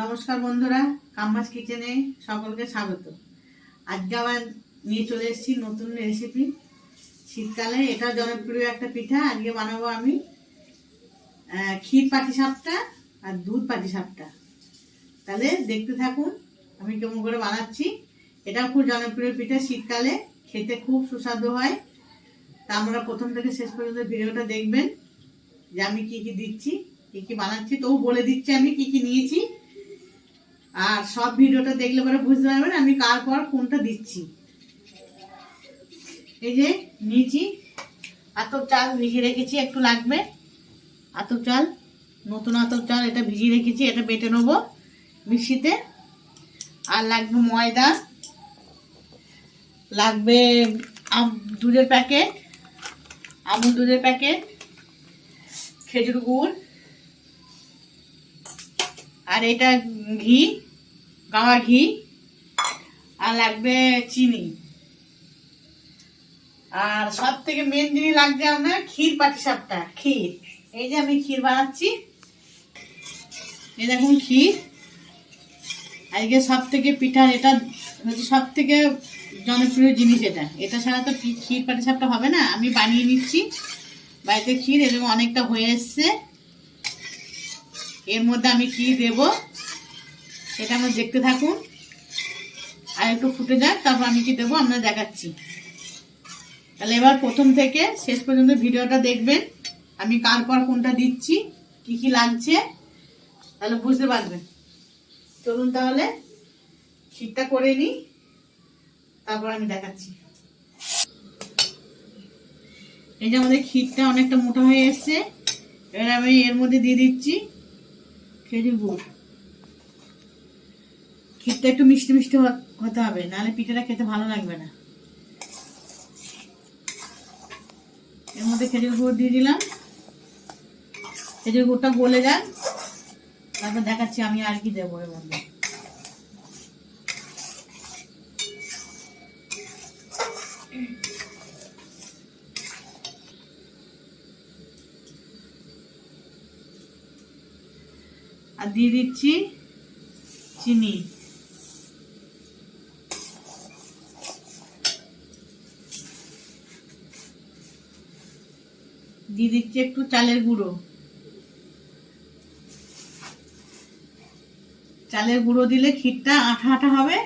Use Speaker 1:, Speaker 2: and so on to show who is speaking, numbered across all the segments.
Speaker 1: নমস্কার বন্ধুরা কাম্বাস কিচেনে সকলকে স্বাগত। আজকে আবার নিয়ে চলে এসেছি নতুন রেসিপি শীতকালে এটা জনপ্রিয় একটা পিঠা, আজকে বানাবো আমি ক্ষীর পাটি সাপটা আর দুধ পাটি সাপটা তাহলে দেখতে থাকুন, আমি কেমন করে বানাচ্ছি। এটা খুব জনপ্রিয় পিঠা শীতকালে, খেতে খুব সুস্বাদু হয়। তা আমরা প্রথম থেকে শেষ পর্যন্ত ভিডিওটা দেখবেন যে আমি কি কি দিচ্ছি, কি কি বানাচ্ছি। তবু বলে দিচ্ছি আমি কি কি নিয়েছি। আর সব ভিডিওটা দেখলে পরে বুঝতে পারবেন আমি কার পর কোনটা দিচ্ছি। এই যে নিয়েছি। আতপ চাল ভিজিয়ে রেখেছি, একটু লাগবে। আতপ চাল, নতুন আতপ চাল, এটা ভিজিয়ে রেখেছি, এটা বেটে নেব মিক্সিতে। আর লাগবে ময়দা। লাগবে আম- দুধের প্যাকেট, আমুল দুধের প্যাকেট, খেজুর গুড়। আর এটা ঘি গাওয়া ঘি, আর লাগবে চিনি। আর সব থেকে মেন জিনিস লাগছে আপনার ক্ষীর পাটিসাপটা, ক্ষীর। এই যে আমি ক্ষীর বানাচ্ছি, এই দেখুন ক্ষীর। আজকে সব থেকে পিঠা এটা হচ্ছে সব থেকে জনপ্রিয় জিনিস এটা। এটা ছাড়া তো ক্ষীর পাটিসাপটা হবে না। আমি বানিয়ে নিচ্ছি। বাড়িতে ক্ষীর, এরকম অনেকটা হয়ে এসছে। এর মধ্যে আমি কি দেব? সেটা আমরা দেখতে থাকুন। আর একটু ফুটে যাক, তারপর আমি কি দেবো? আমরা দেখাচ্ছি। তাহলে এবার প্রথম থেকে শেষ পর্যন্ত ভিডিওটা দেখবেন। আমি কার পর কোনটা দিচ্ছি, কি কি লাগছে, তাহলে বুঝতে পারবেন। চলুন তাহলে শীতটা করে নিই। তারপর আমি দেখাচ্ছি। এই যে আমাদের ক্ষীরটা অনেকটা মোটা হয়ে এসছে। এবার আমি এর মধ্যে দিয়ে দিচ্ছি। খেজুর গুড় ক্ষীরটা একটু মিষ্টি মিষ্টি হতে হবে, নাহলে পিঠাটা খেতে ভালো লাগবে না। এর মধ্যে খেজুর গুড় দিয়ে দিলাম। খেজুর গুড়টা গলে যাক। তারপর দেখাচ্ছি আমি আর কি দেবো এর মধ্যে। আর দিয়ে দিচ্ছি চিনি। দিয়ে দিচ্ছি একটু চালের গুঁড়ো। চালের গুঁড়ো দিলে ক্ষীরটা আঠা আঠা হবে।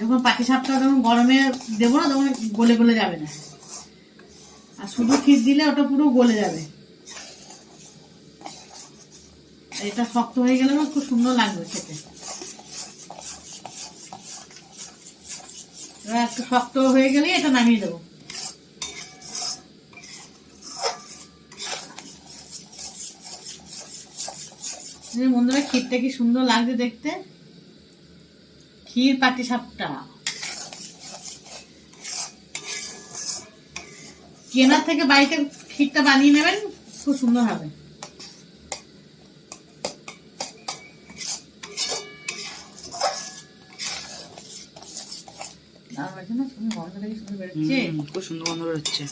Speaker 1: যখন পাটি সাপটা যখন গরমে দেবো না, তখন গলে গলে যাবে না। আর শুধু ক্ষীর দিলে ওটা পুরো গলে যাবে আর এটা শক্ত হয়ে গেলে খুব সুন্দর লাগবে খেতে। এবার একটু শক্ত হয়ে গেলে এটা নামিয়ে দেবো। বন্ধুরা, ক্ষীরটা কি সুন্দর লাগছে দেখতে? ক্ষীর পাটি সাপটা। কেনার থেকে বাড়িতে ক্ষীরটা বানিয়ে নেবেন, খুব সুন্দর হবে দারুণ লাগছে না? সুন্দর গন্ধটা কি সুন্দর বেরোচ্ছে।
Speaker 2: খুব সুন্দর গন্ধ বেরোচ্ছে।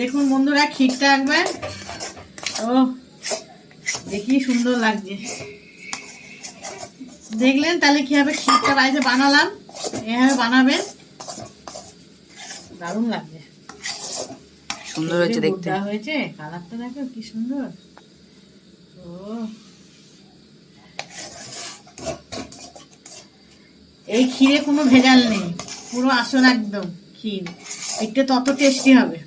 Speaker 1: দেখুন বন্ধুরা ক্ষীরটা একবার। ও দেখি সুন্দর লাগছে। দেখলেন? তাহলে কীভাবে ক্ষীরটা বাড়িতে বানালাম? এভাবে বানাবেন? দারুণ লাগছে।
Speaker 2: সুন্দর হয়েছে দেখতে।
Speaker 1: হয়েছে। কালারটা দেখো কি সুন্দর। ও এই ক্ষীরে কোনো ভেজাল নেই, পুরো আসল একদম ক্ষীর। এটা তত টেস্টি হবে।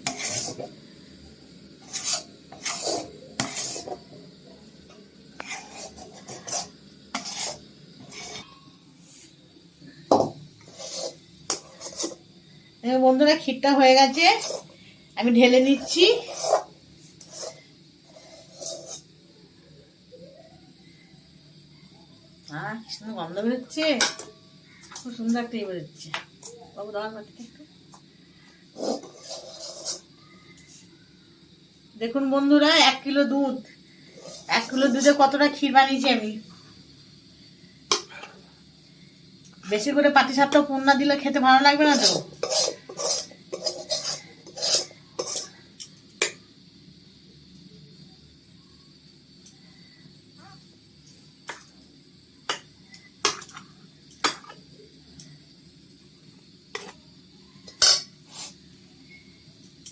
Speaker 1: বন্ধুরা, ক্ষীরটা হয়ে গেছে। আমি ঢেলে নিচ্ছি। কি গন্ধ বেরোচ্ছে। খুব সুন্দর একটা এবার দিচ্ছে। বাবু একটু। দেখুন বন্ধুরা, এক কিলো দুধ। এক কিলো দুধে কতটা ক্ষীর বানিয়েছি আমি। বেশি করে পাটি সাপটা পূর্ণা দিলে খেতে ভালো লাগবে না তো?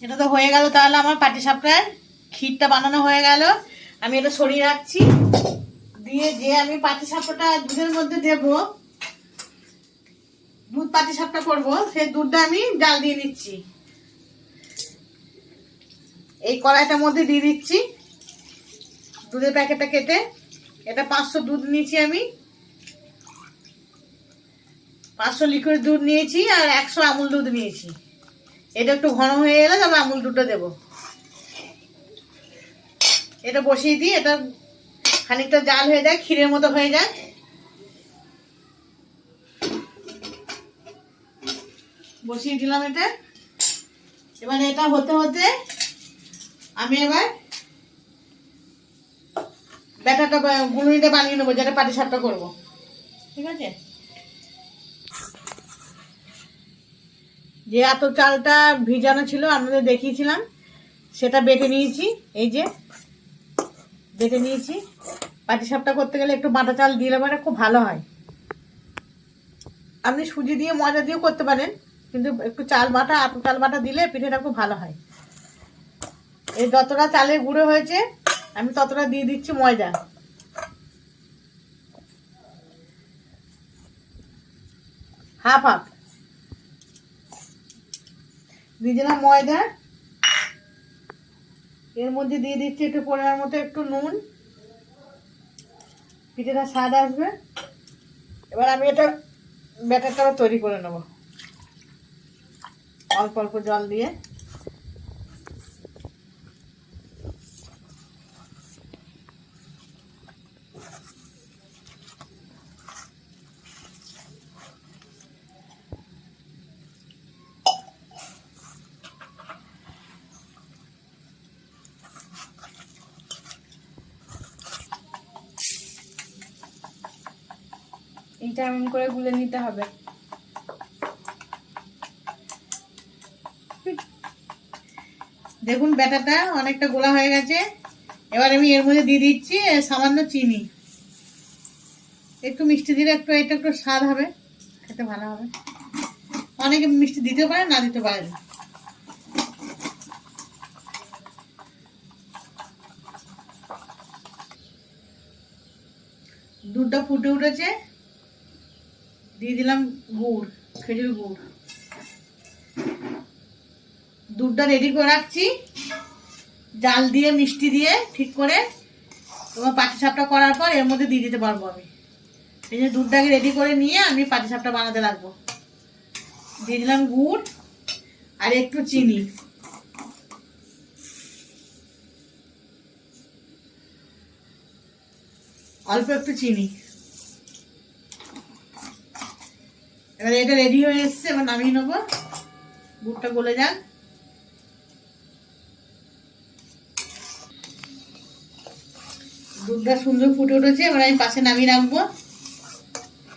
Speaker 1: এটা তো হয়ে গেল তাহলে আমার পাটি সাপটার ক্ষীরটা বানানো হয়ে গেল। আমি এটা সরিয়ে রাখছি। দিয়ে যে আমি পাটি সাপটা দুধের মধ্যে দেব, দুধ পাটি সাপটা করব সেই দুধটা আমি জাল দিয়ে দিচ্ছি। এই কড়াইটার মধ্যে দিয়ে দিচ্ছি দুধের প্যাকেটটা কেটে। এটা পাঁচশো দুধ নিয়েছি আমি। পাঁচশো লিকুইড দুধ নিয়েছি আর একশো আমুল দুধ নিয়েছি। এটা একটু ঘন হয়ে গেলে তবে আমুল দুটো দেবো। এটা বসিয়ে দিই, এটা খানিকটা জাল হয়ে যায়, ক্ষীরের মতো হয়ে যায়। বসিয়ে দিলাম এটা। এবার এটা হতে হতে আমি এবার ব্যাটারটা গুঁড়িটা বানিয়ে নেব, যেটা পাটি সাপটা করব। ঠিক আছে? যে এত চালটা ভিজানো ছিল, আপনাদের দেখিয়েছিলাম। সেটা বেটে নিয়েছি, এই যে। বেটে নিয়েছি। পাটি সাপটা করতে গেলে একটু বাটা চাল দিলে পরে খুব ভালো হয়। আপনি সুজি দিয়ে, ময়দা দিয়েও করতে পারেন, কিন্তু একটু চাল বাটা আতু চাল বাটা দিলে পিঠেটা খুব ভালো হয়। এই যতটা চালের গুঁড়ো হয়েছে, আমি ততটা দিয়ে দিচ্ছি ময়দা। Half half. দিয়ে দিলাম ময়দা। এর মধ্যে দিয়ে দিচ্ছি একটু পরিমাণ মতো একটু নুন। পিঠেটা স্বাদ আসবে। এবার আমি এটা ব্যাটারটা তৈরি করে নেব। অল্প অল্প জল দিয়ে।
Speaker 3: এইটা এমন করে গুলে নিতে হবে।
Speaker 1: দেখুন ব্যাটারটা অনেকটা গোলা হয়ে গেছে। এবার আমি এর মধ্যে দিয়ে দিচ্ছি সামান্য চিনি। একটু মিষ্টি দিলে একটু, এটা একটু স্বাদ হবে, খেতে ভালো হবে। অনেকে মিষ্টি দিতে পারে, না দিতে পারে দুধটা ফুটে উঠেছে। দিয়ে দিলাম গুড়, খেজুর গুড়। দুধটা রেডি করে রাখছি। জাল দিয়ে, মিষ্টি দিয়ে ঠিক করে তোমার পাটি সাপটা করার পর এর মধ্যে দিয়ে দিতে পারব আমি। এই যে দুধটাকে রেডি করে নিয়ে আমি পাটি সাপটা বানাতে লাগবো। দিয়ে দিলাম গুড় আর একটু চিনি। অল্প একটু চিনি। এবার এটা রেডি হয়ে এসছে, এবার নামিয়ে নেব। গুড়টা গলে যাক। দুধটা সুন্দর ফুটে উঠেছে, এবার আমি পাশে নামিয়ে রাখব।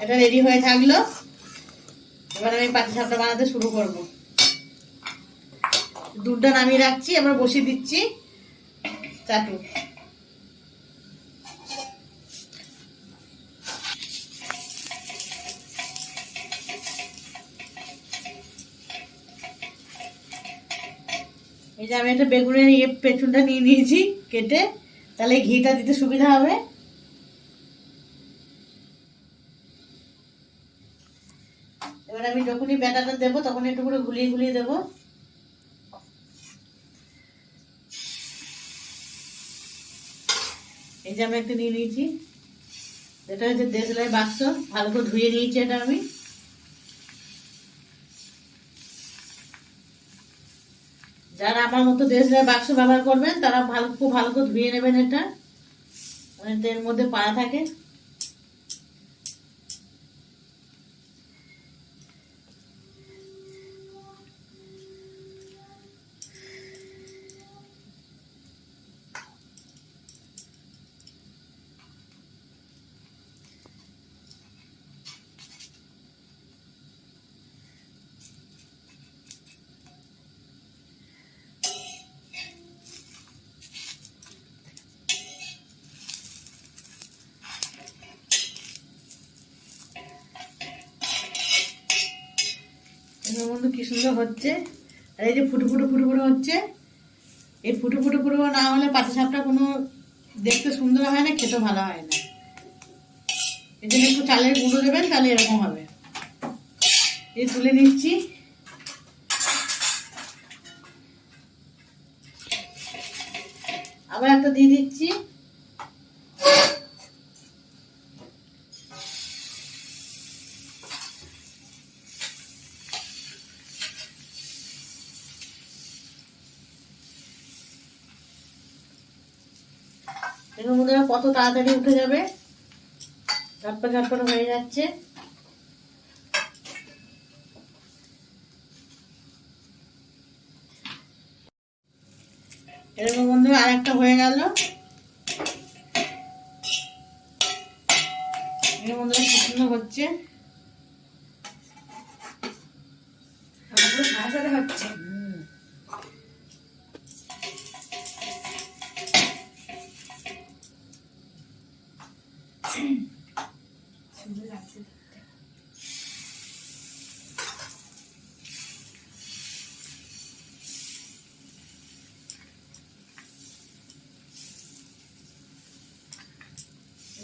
Speaker 1: এটা রেডি হয়ে থাকল। এবার আমি পাটি সাপটা বানাতে শুরু করব। দুধটা নামিয়ে রাখছি, এবার বসিয়ে দিচ্ছি চাটু এই যে আমি একটা বেগুনের ইয়ে পেছনটা নিয়ে নিয়েছি কেটে, তাহলে ঘিটা দিতে সুবিধা হবে। এবার আমি যখনই ব্যাটাটা দেবো তখন একটু করে গুলিয়ে গুলিয়ে দেবো। এই যে আমি একটা নিয়ে নিয়েছি। এটা হচ্ছে দেশলাই বাক্স, ভালো করে ধুয়ে নিয়েছি এটা আমি। যারা আমার মতো দেশের বাক্স ব্যবহার করবেন, তারা ভালো খুব ভালো করে ধুয়ে নেবেন এটা। মানে এর মধ্যে পাড়া থাকে। মধ্যে কি সুন্দর হচ্ছে আর এই যে ফুটো ফুটো ফুটো ফুটো হচ্ছে, এই ফুটো ফুটো ফুটো না হলে পাটি সাপটা কোনো দেখতে সুন্দর হয় না খেতে ভালো হয় না। এই জন্য একটু চালের গুঁড়ো দেবেন, তাহলে এরকম হবে। এই তুলে নিচ্ছি। আবার একটা দিয়ে দিচ্ছি। বন্ধুরা, কত তাড়াতাড়ি উঠে যাবে? ঝটপট ঝটপট হয়ে যাচ্ছে। এরকম বন্ধুরা আর একটা হয়ে গেল। হচ্ছে।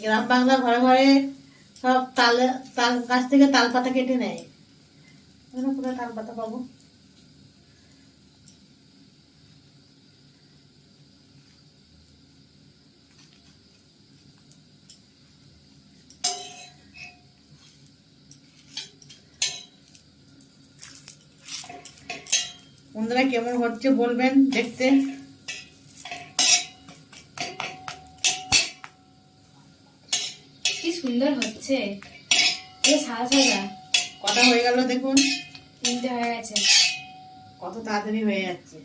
Speaker 1: গ্রাম বাংলা ঘরে ঘরে সব তাল তাল গাছ থেকে তাল পাতা কেটে নেয়। কোথায় তাল পাতা পাবো? বন্ধুরা কেমন হচ্ছে বলবেন দেখতে।
Speaker 3: সুন্দর হচ্ছে। এই সাদা সাদা।
Speaker 1: কটা হয়ে গেল দেখুন?
Speaker 3: তিনটে হয়ে গেছে।
Speaker 1: কত তাড়াতাড়ি হয়ে যাচ্ছে।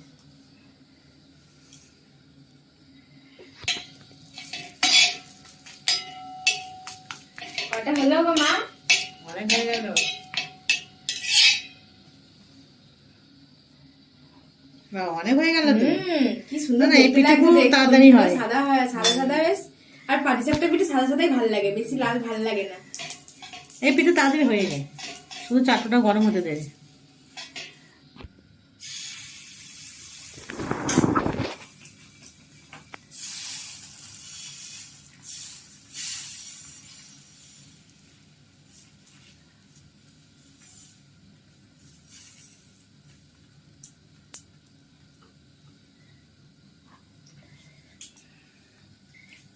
Speaker 3: কটা হলো গো মা?
Speaker 1: অনেক হয়ে গেল। অনেক হয়ে গেল তো।
Speaker 3: কি সুন্দর
Speaker 1: না, এই পিঠে খুব তাড়াতাড়ি হয়।
Speaker 3: সাদা হয় সাদা সাদা বেশ আর পাটিসাপটা পিঠে সাদা সাদাই ভালো লাগে, বেশি লাল ভালো লাগে না।
Speaker 1: এই পিঠে তাড়াতাড়ি হয়ে যায়। শুধু চাটুটা গরম হতে দেবে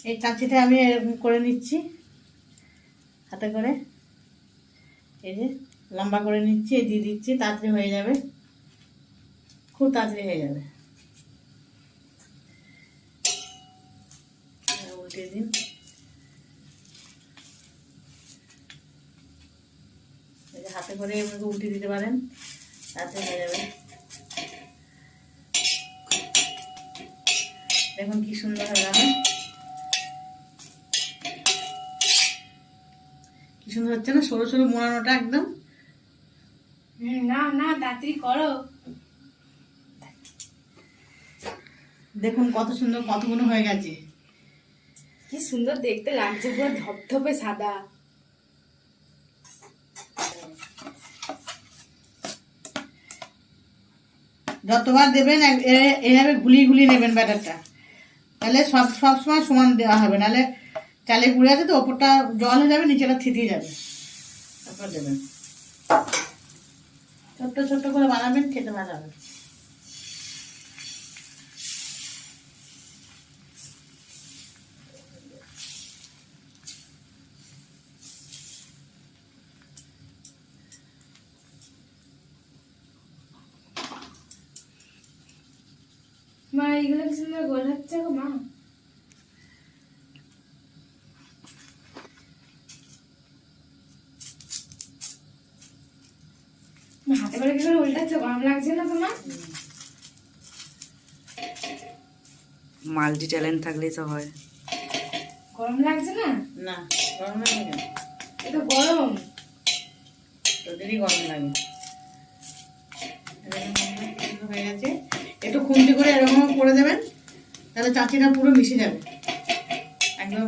Speaker 1: এই চাচিটা আমি এরকম করে নিচ্ছি, হাতে করে। এই যে লম্বা করে নিচ্ছি দিয়ে দিচ্ছি, তাড়াতাড়ি হয়ে যাবে। খুব তাড়াতাড়ি হয়ে যাবে। উল্টে দিন। হাতে করে এভাবে উল্টে দিতে পারেন, তাড়াতাড়ি হয়ে যাবে। দেখুন কি সুন্দর হয়ে গেল। সুন্দর হচ্ছে না? সরু সরু মোড়ানোটা একদম।
Speaker 3: না না তাড়াতাড়ি করো।
Speaker 1: দেখুন কত সুন্দর কতগুলো হয়ে গেছে।
Speaker 3: কি সুন্দর দেখতে লাগছে পুরো ধপধপে সাদা।
Speaker 1: যতবার দেবেন এভাবে গুলিয়ে গুলিয়ে নেবেন ব্যাটারটা। তাহলে সব সবসময় সমান দেওয়া হবে। নাহলে চালে গুঁড়ে আছে তো ওপরটা জল হয়ে যাবে নিচেটা থিতিয়ে যাবে। তারপর দেবেন ছোট্ট ছোট্ট করে বানাবেন খেতে ভালো হবে।
Speaker 3: মা এইগুলো কি সুন্দর গোল হচ্ছে গো মা, হাতে করে করে গরম লাগছে না তোমার?
Speaker 2: মাল্টি ট্যালেন্ট থাকলেই তো হয়।
Speaker 3: গরম লাগছে না?
Speaker 1: না গরম লাগে
Speaker 3: এটা গরম।
Speaker 1: তোদেরই গরম লাগে। হয়ে গেছে। একটু খুন্তি করে এরকম করে দেবেন তাহলে চাচিটা পুরো মিশে যাবে। একদম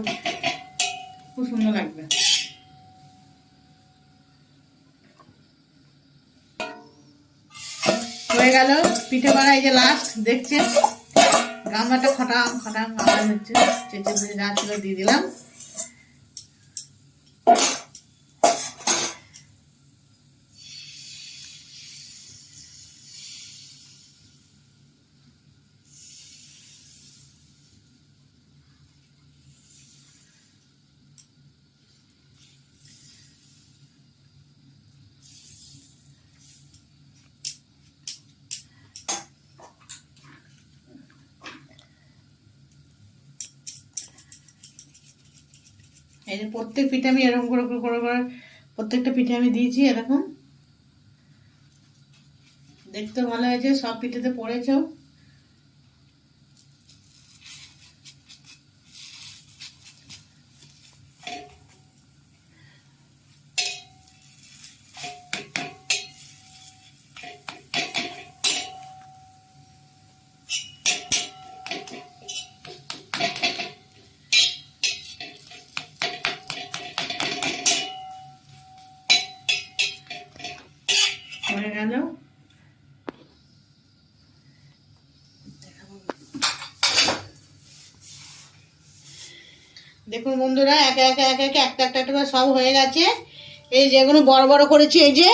Speaker 1: খুব সুন্দর লাগবে। হয়ে গেল। পিঠে করা এই যে লাস্ট দেখছেন? গামলাটা খটাম খটাম আওয়াজ হচ্ছে। চেঁচে চেঁচে দিয়ে দিলাম। এই যে প্রত্যেক পিঠে আমি এরকম করে করে করে করে প্রত্যেকটা পিঠে আমি দিয়েছি এরকম। দেখতে ভালো হয়েছে, সব পিঠেতে পড়েছেও হয়ে দেখুন বন্ধুরা, একে একে একে একে একটা একটা একটা করে সব হয়ে গেছে। এই যেগুলো বড় বড় করেছি, এই যে।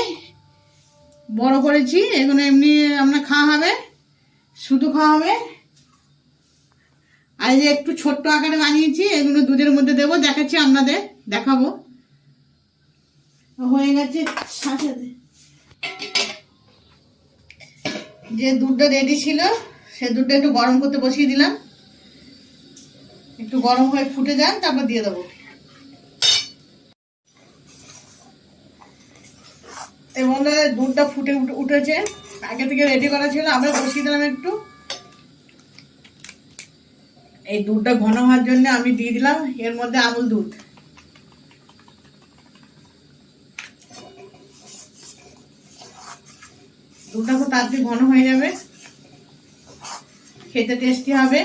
Speaker 1: বড় করেছি, এগুলো এমনি আমরা খাওয়া হবে, শুধু খাওয়া হবে। আর যে একটু ছোট্ট আকারে বানিয়েছি, এগুলো দুধের মধ্যে দেবো, দেখাচ্ছি আপনাদের, দেখাবো। হয়ে গেছে, সাথে যে দুধটা রেডি ছিল, সে দুধটা একটু গরম করতে বসিয়ে দিলাম। একটু গরম হয়ে ফুটে যান তারপর দিয়ে দেবো। বন্ধুরা, দুধটা ফুটে উঠে- উঠেছে। আগে থেকে রেডি করা ছিল আমরা বসিয়ে দিলাম একটু। এই দুধটা ঘন হওয়ার জন্য আমি দিয়ে দিলাম, এর মধ্যে আমুল দুধ। দুধটা খুব তাড়াতাড়ি ঘন হয়ে যাবে। খেতে টেস্টি হবে।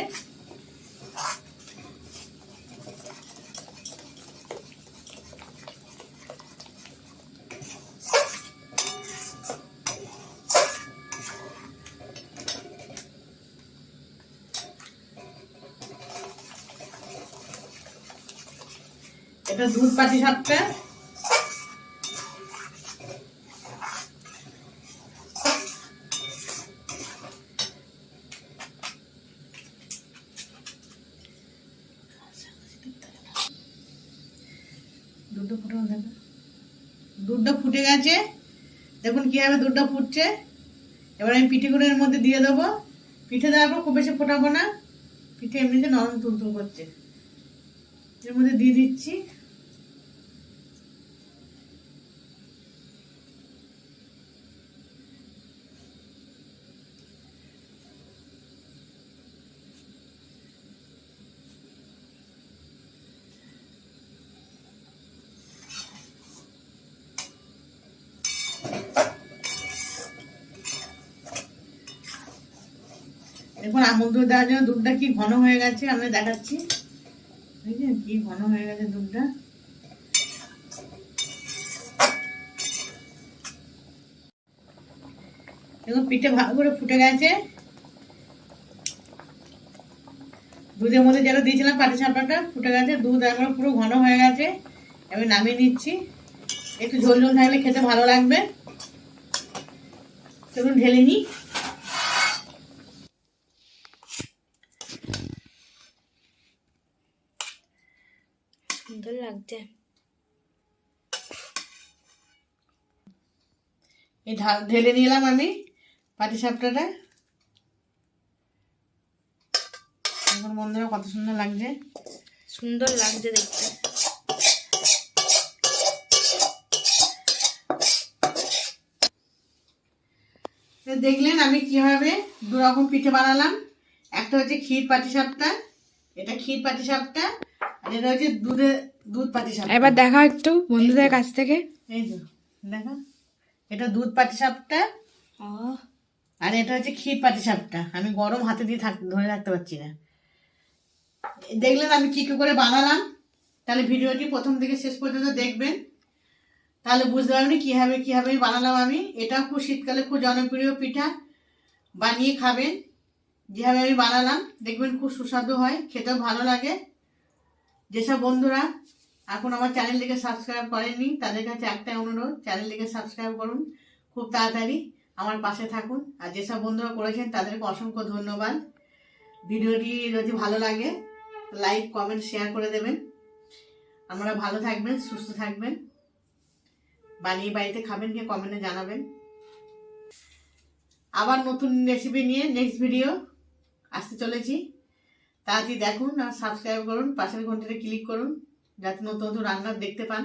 Speaker 1: এটা দুধ পাটি সাপটা দুধটা ফুটে দেখো দুধটা ফুটে গেছে কীভাবে দুধটা ফুটছে। এবার আমি পিঠেগুলোর মধ্যে দিয়ে দেবো। পিঠে দেওয়ার পর খুব বেশি ফোটাবো না। পিঠে এমনিতে নরম তুলতুল করছে। এর মধ্যে দিয়ে দিচ্ছি। দেখুন আমুল দুধ দেওয়ার জন্য দুধটা কি ঘন হয়ে গেছে আমি দেখাচ্ছি। কি ঘন হয়ে গেছে দুধটা। পিঠে ভালো করে ফুটে গেছে। দুধের মধ্যে যেটা দিয়েছিলাম, পাটি সাপটাটা, ফুটে গেছে। দুধ একবার পুরো ঘন হয়ে গেছে। আমি নামিয়ে নিচ্ছি। একটু ঝোল ঝোল থাকলে খেতে ভালো লাগবে। চলুন ঢেলে নিই
Speaker 3: সুন্দর লাগছে।
Speaker 1: এই ঢাল নিলাম আমি পাটি সাপটাটা এখন বন্ধুরা কত সুন্দর লাগছে।
Speaker 3: সুন্দর লাগছে দেখতে।
Speaker 1: দেখলেন আমি কীভাবে দু রকম পিঠে বানালাম। একটা হচ্ছে ক্ষীর পাটি সাপটা এটা ক্ষীর পাটি সাপটা আর এটা হচ্ছে দুধে দুধ পাটি সাপটা
Speaker 3: এবার দেখা একটু বন্ধুদের কাছ থেকে।
Speaker 1: এই তো দেখো। এটা দুধ পাটি সাপটা আর এটা হচ্ছে ক্ষীর পাটি সাপটা আমি গরম হাতে দিয়ে থাক ধরে রাখতে পারছি না। দেখলেন আমি কি কি করে বানালাম? তাহলে ভিডিওটি প্রথম থেকে শেষ পর্যন্ত দেখবেন। তাহলে বুঝতে পারবেন কীভাবে কীভাবে বানালাম আমি। এটাও খুব শীতকালে খুব জনপ্রিয় পিঠা। বানিয়ে খাবেন। যেভাবে আমি বানালাম দেখবেন খুব সুস্বাদু হয় খেতেও ভালো লাগে। যেসব বন্ধুরা এখন আমার চ্যানেলটিকে সাবস্ক্রাইব করেননি, তাদের কাছে একটাই অনুরোধ, চ্যানেলটিকে সাবস্ক্রাইব করুন। খুব তাড়াতাড়ি আমার পাশে থাকুন। আর যেসব বন্ধুরা করেছেন, তাদেরকে অসংখ্য ধন্যবাদ। ভিডিওটি যদি ভালো লাগে, লাইক, কমেন্ট, শেয়ার করে দেবেন। আমরা ভালো থাকবেন, সুস্থ থাকবেন। বানিয়ে বাড়িতে খাবেন কি কমেন্টে জানাবেন। আবার নতুন রেসিপি নিয়ে নেক্সট ভিডিও আসতে চলেছি। তাড়াতাড়ি দেখুন আর সাবস্ক্রাইব করুন, পাশের ঘন্টাতে ক্লিক করুন, যাতে নতুন নতুন রান্না দেখতে পান।